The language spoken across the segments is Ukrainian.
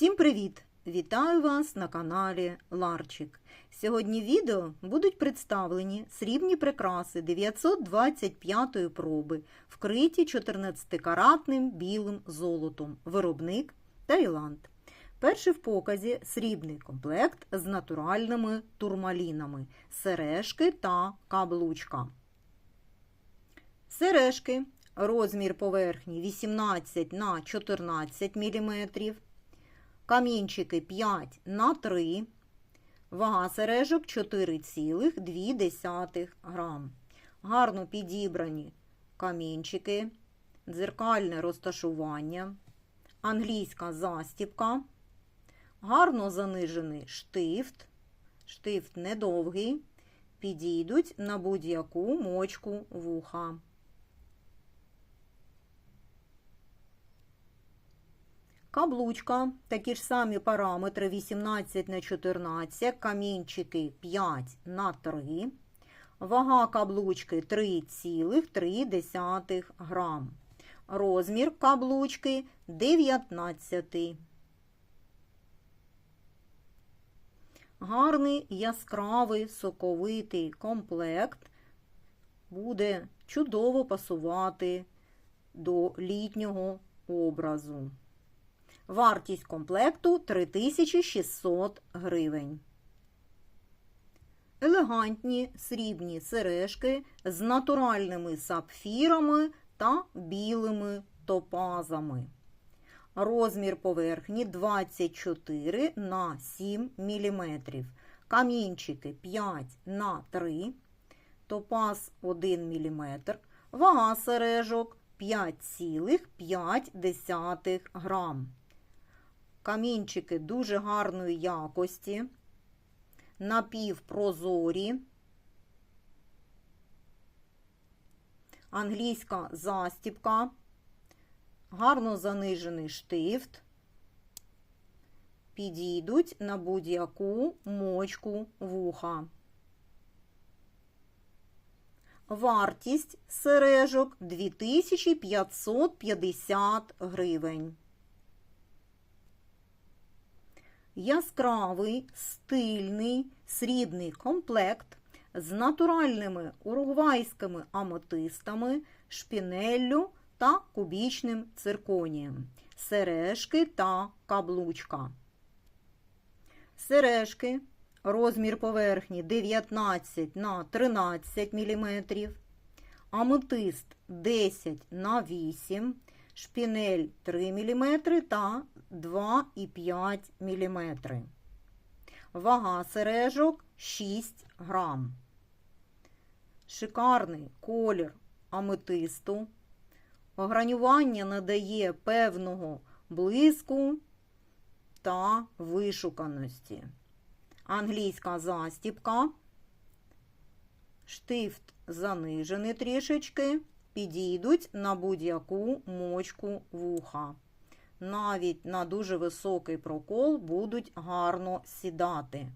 Всім привіт! Вітаю вас на каналі Ларчик. Сьогодні відео будуть представлені срібні прикраси 925-ї проби, вкриті 14-каратним білим золотом. Виробник Таїланд. Перший в показі срібний комплект з натуральними турмалінами, сережки та каблучка. Сережки. Розмір поверхні 18 на 14 мм. Камінчики 5 на 3 Вага сережок 4,2 грам. Гарно підібрані камінчики, дзеркальне розташування, англійська застіпка, гарно занижений штифт, штифт недовгий, підійдуть на будь-яку мочку вуха. Каблучка, такі ж самі параметри 18 на 14, камінчики 5 на 3, вага каблучки 3,3 грам. Розмір каблучки 19. Гарний яскравий соковитий комплект буде чудово пасувати до літнього образу. Вартість комплекту 3600 гривень. Елегантні срібні сережки з натуральними сапфірами та білими топазами. Розмір поверхні 24 на 7 мм. Камінчики 5 на 3 топаз 1 мм. Вага сережок 5,5 грам. Камінчики дуже гарної якості, напівпрозорі, англійська застіпка, гарно занижений штифт, підійдуть на будь-яку мочку вуха. Вартість сережок 2550 гривень. Яскравий, стильний, срібний комплект з натуральними уругвайськими аметистами, шпінеллю та кубічним цирконієм, сережки та каблучка. Сережки. Розмір поверхні 19 на 13 мм, аметист 10 на 8 шпінель 3 мм та 2,5 мм. Вага сережок 6 грам. Шикарний колір аметисту. Огранювання надає певного блиску та вишуканості. Англійська застіпка, штифт занижений трішечки підійдуть на будь-яку мочку вуха. Навіть на дуже високий прокол будуть гарно сідати.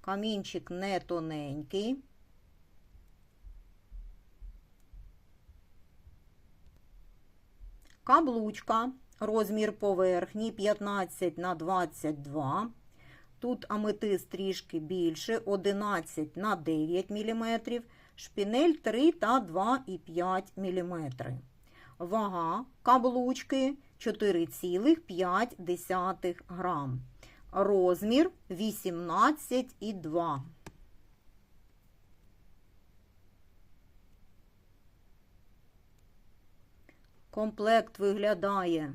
Камінчик не тоненький. Каблучка, розмір поверхні 15 на 22. Тут аметист трішки більше, 11 на 9 мм шпінель 3 та 2,5 мм. Вага каблучки 4,5 грам. Розмір 18,2. Комплект виглядає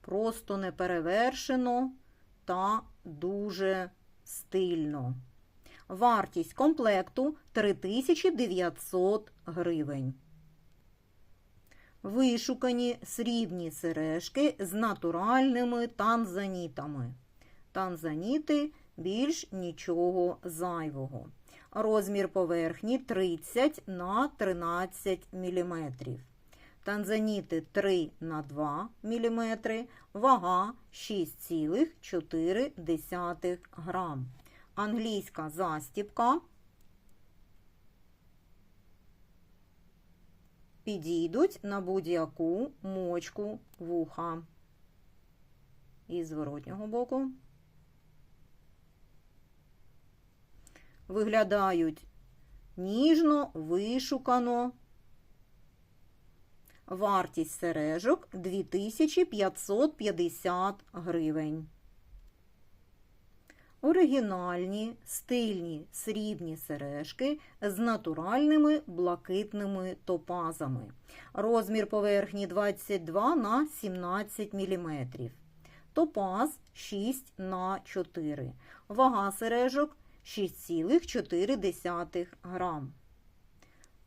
просто неперевершено та дуже стильно. Вартість комплекту 3900 гривень. Вишукані срібні сережки з натуральними танзанітами. Танзаніти більш нічого зайвого. Розмір поверхні 30 на 13 мм. Танзаніти 3 на 2 мм, вага 6,4 грам англійська застіпка. Підійдуть на будь-яку мочку вуха. і зворотнього боку. Виглядають ніжно, вишукано. Вартість сережок 2550 гривень. Оригінальні стильні срібні сережки з натуральними блакитними топазами. Розмір поверхні 22 на 17 мм. Топаз 6 на 4. Вага сережок 6,4 грам.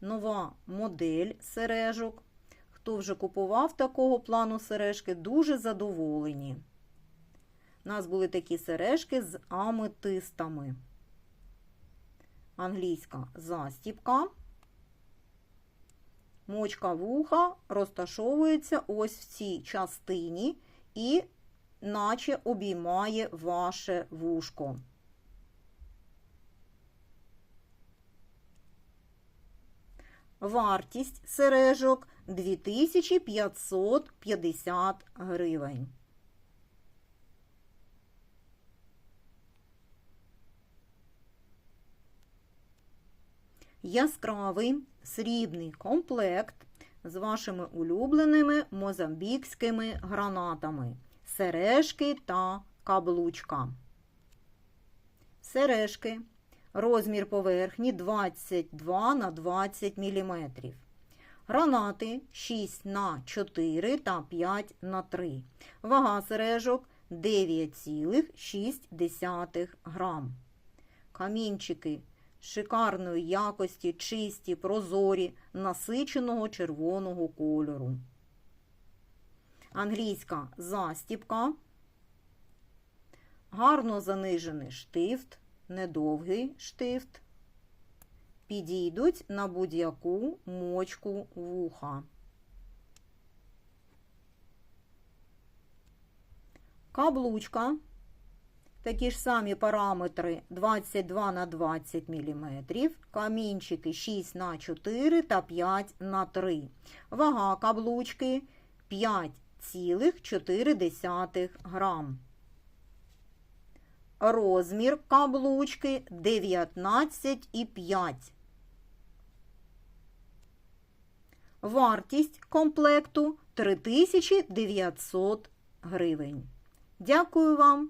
Нова модель сережок. Хто вже купував такого плану сережки, дуже задоволені. У нас були такі сережки з аметистами. Англійська застіпка. Мочка вуха розташовується ось в цій частині і наче обіймає ваше вушко. Вартість сережок 2550 гривень. Яскравий срібний комплект з вашими улюбленими мозамбікськими гранатами, сережки та каблучка. Сережки. Розмір поверхні 22 на 20 мм. Гранати 6 на 4 та 5 на 3. Вага сережок 9,6 грам. Камінчики шикарної якості, чисті, прозорі, насиченого червоного кольору. Англійська застіпка. Гарно занижений штифт, недовгий штифт. Підійдуть на будь-яку мочку вуха. Каблучка. Такі ж самі параметри 22 на 20 мм, камінчики 6 на 4 та 5 на 3. Вага каблучки 5,4 грам. Розмір каблучки 19,5. Вартість комплекту 3900 гривень. Дякую вам